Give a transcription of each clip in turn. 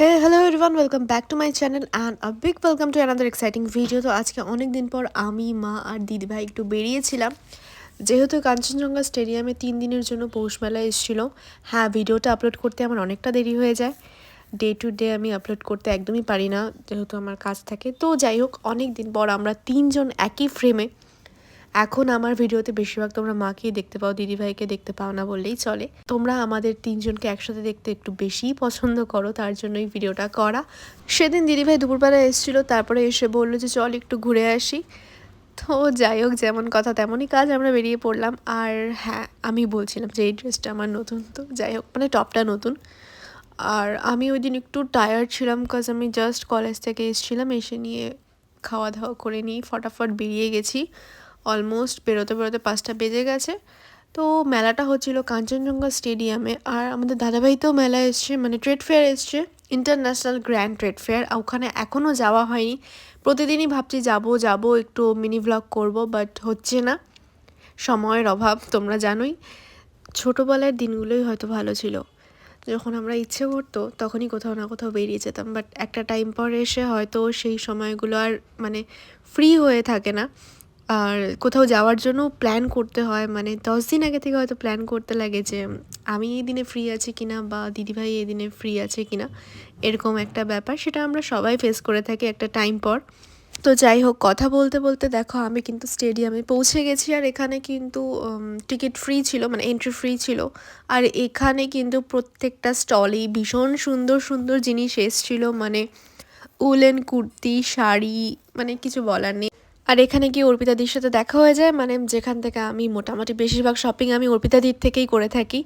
Hey hello everyone welcome back to my channel and a big welcome to another exciting video তো আজকে অনেক দিন পর আমি, মা আর দিদিভাই একটু বেরিয়েছিলাম। যেহেতু কাঞ্চনজঙ্ঘা স্টেডিয়ামে তিন দিনের জন্য পৌষ মেলা এসেছিল হ্যাঁ ভিডিওটা আপলোড করতে আমার অনেকটা দেরি হয়ে যায়। ডে টু ডে আমি আপলোড করতে একদমই পারি না, যেহেতু আমার কাজ থাকে। তো যাই হোক অনেক দিন পর আমরা তিনজন একই ফ্রেমে এখন আমার ভিডিওতে বেশিরভাগ তোমরা মাকেই দেখতে পাও, দিদিভাইকে দেখতে পাও না বললেই চলে। তোমরা আমাদের তিনজনকে একসাথে দেখতে একটু বেশিই পছন্দ করো, তার জন্যই ভিডিওটা করা। সেদিন দিদিভাই দুপুরবেলা এসেছিল, তারপরে এসে বলল যে, চল একটু ঘুরে আসি। তো যাই হোক, যেমন কথা তেমনই কাজ, আমরা বেরিয়ে পড়লাম। আর হ্যাঁ আমি বলছিলাম যে, এই ড্রেসটা আমার নতুন। তো যাই হোক মানে টপটা নতুন। আর আমি ওই দিন একটু টায়ার্ড ছিলাম কাজ আমি জাস্ট কলেজ থেকে এসেছিলাম, এসে নিয়ে খাওয়া দাওয়া করে নিয়ে ফটাফট বেরিয়ে গেছি। অলমোস্ট বেরোতে বেরোতে পাঁচটা বেজে গেছে। তো মেলাটা হচ্ছিল কাঞ্চনজঙ্ঘা স্টেডিয়ামে। আর আমাদের দাদাভাই তো মেলা এসছে মানে ট্রেড ফেয়ার এসছে ইন্টারন্যাশনাল গ্র্যান্ড ট্রেড ফেয়ার ওখানে এখনও যাওয়া হয়নি। প্রতিদিনই ভাবছি যাব যাব, একটু মিনি ভ্লগ করব বাট হচ্ছে না। সময়ের অভাব, তোমরা জানোই। ছোটোবেলার দিনগুলোই হয়তো ভালো ছিল। যখন আমরা ইচ্ছে করতো, তখনই কোথাও না কোথাও বেরিয়ে যেতাম। বাট একটা টাইম পর এসে হয়তো সেই সময়গুলো আর মানে ফ্রি হয়ে থাকে না। আর কোথাও যাওয়ার জন্য প্ল্যান করতে হয়। মানে দশ দিন আগে থেকে হয়তো প্ল্যান করতে লাগে যে, আমি এই দিনে ফ্রি আছি কিনা বা দিদিভাই এই দিনে ফ্রি আছে কিনা, এরকম একটা ব্যাপার। সেটা আমরা সবাই ফেস করে থাকি একটা টাইম পর। তো যাই হোক, কথা বলতে বলতে দেখো, আমি কিন্তু স্টেডিয়ামে পৌঁছে গেছি আর এখানে কিন্তু টিকিট ফ্রি ছিল মানে এন্ট্রি ফ্রি ছিল। আর এখানে কিন্তু প্রত্যেকটা স্টলেই ভীষণ সুন্দর সুন্দর জিনিস এসছিল। মানে উলেন কুর্তি, শাড়ি মানে কিছু বলার নেই। আর এখানে কি অর্পিতাদির সাথে দেখা হয়ে যায় মানে যেখান থেকে আমি মোটামুটি বেশিরভাগ শপিং আমি অর্পিতাদির থেকেই করে থাকি।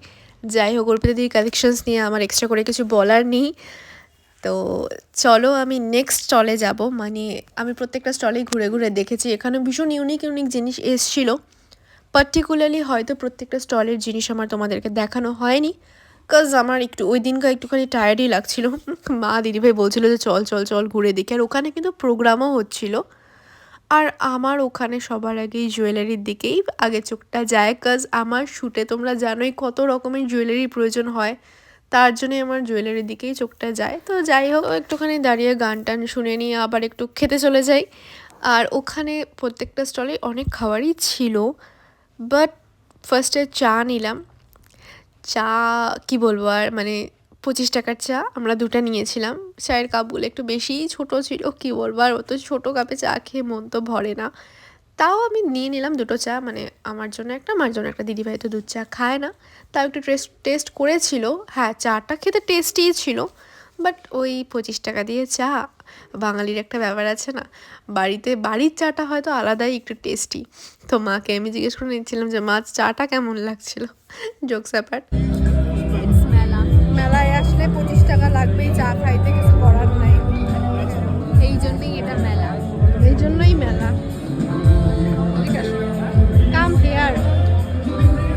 যাই হোক, অর্পিতাদির কালেকশনস নিয়ে আমার এক্সট্রা করে কিছু বলার নেই। তো চলো আমি নেক্সট স্টলে যাব। মানে আমি প্রত্যেকটা স্টলেই ঘুরে ঘুরে দেখেছি। এখানে ভীষণ ইউনিক ইউনিক জিনিস এসছিলো। পার্টিকুলারলি হয়তো প্রত্যেকটা স্টলের জিনিস আমার তোমাদেরকে দেখানো হয়নি। কাজ আমার একটু, ওই দিনকা একটুখানি টায়ার্ডই লাগছিল। মা, দিদিভাই বলছিল যে চল চল চল ঘুরে দেখি। আর ওখানে কিন্তু প্রোগ্রামও হচ্ছিল। আর আমার ওখানে সবার আগেই জুয়েলারির দিকেই আগে চোখটা যায় কাজ আমার শ্যুটে তোমরা জানোই কত রকমের জুয়েলারি প্রয়োজন হয়, তার জন্যই আমার জুয়েলারির দিকেই চোখটা যায়। তো যাই হোক একটুখানি দাঁড়িয়ে গান টান শুনে নিয়ে আবার একটু খেতে চলে যাই। আর ওখানে প্রত্যেকটা স্টলে অনেক খাবারই ছিল বাট ফার্স্টে চা নিলাম। চা, কি বলব আর মানে পঁচিশ টাকার চা, আমরা দুটা নিয়েছিলাম। চায়ের কাপগুলো একটু বেশিই ছোট ছিল, কী বলব? আর অত ছোটো কাপে চা খেয়ে মন তো ভরে না। তাও আমি নিয়ে নিলাম দুটো চা মানে আমার জন্য একটা আমার জন্য একটা। দিদিভাই তো দুধ চা খায় না। তাও একটু টেস্ট টেস্ট করেছিল। হ্যাঁ চাটা খেতে টেস্টিই ছিল, বাট ওই পঁচিশ টাকা দিয়ে চা, বাঙালির একটা ব্যাপার আছে না? বাড়িতে, বাড়ির চাটা হয়তো আলাদাই, একটু টেস্টি। তো মাকে আমি জিজ্ঞেস করে নিচ্ছিলাম যে, মা, চাটা কেমন লাগছিল? জোকস ব্যাপার। আসলে পঁচিশ টাকা লাগবেই চা খাইতে কিছু করার নাই। এই জন্যই এটা মেলা। এই জন্যই মেলা। কাম হেয়ার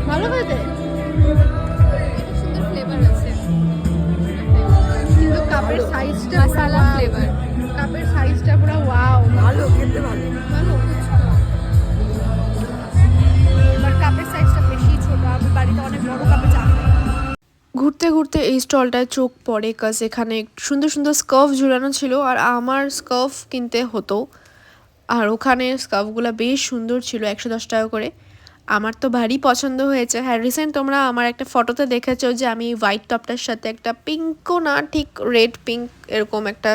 ভালো হয়েছে? সুন্দর ফ্লেভার আছে। কিন্তু কাপের সাইজটা মশালা ফ্লেভার কাপের সাইজটা পুরো ওয়াও ভালো খেতে ভালো। ভালো। ঘুরতে ঘুরতে এই স্টলটায় চোখ পড়ে কাজ এখানে সুন্দর সুন্দর স্কার্ফ ঝুলানো ছিল আর আমার স্কার্ফ কিনতে হতো। আর ওখানে স্কার্ফগুলো বেশ সুন্দর ছিল, একশো দশ টাকা করে। আমার তো ভারী পছন্দ হয়েছে। হ্যাঁ রিসেন্ট তোমরা আমার একটা ফটোতে দেখেছ যে আমি হোয়াইট টপটার সাথে একটা পিঙ্কও না, ঠিক রেড পিঙ্ক এরকম একটা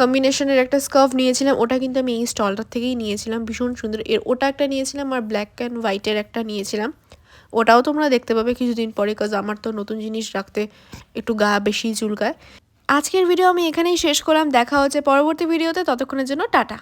কম্বিনেশনের একটা স্কার্ফ নিয়েছিলাম। ওটা কিন্তু আমি এই স্টলটার থেকেই নিয়েছিলাম, ভীষণ সুন্দর। এর ওটা একটা নিয়েছিলাম আর ব্ল্যাক অ্যান্ড হোয়াইটের একটা নিয়েছিলাম। ওটাও তোমরা দেখতে পাবে কিছুদিন পরে কাজ আমার তো নতুন জিনিস রাখতে একটু গা বেশি চুলকায়। আজকের ভিডিও আমি এখানেই শেষ করলাম। দেখা হচ্ছে পরবর্তী ভিডিওতে ততক্ষণের জন্য টাটা।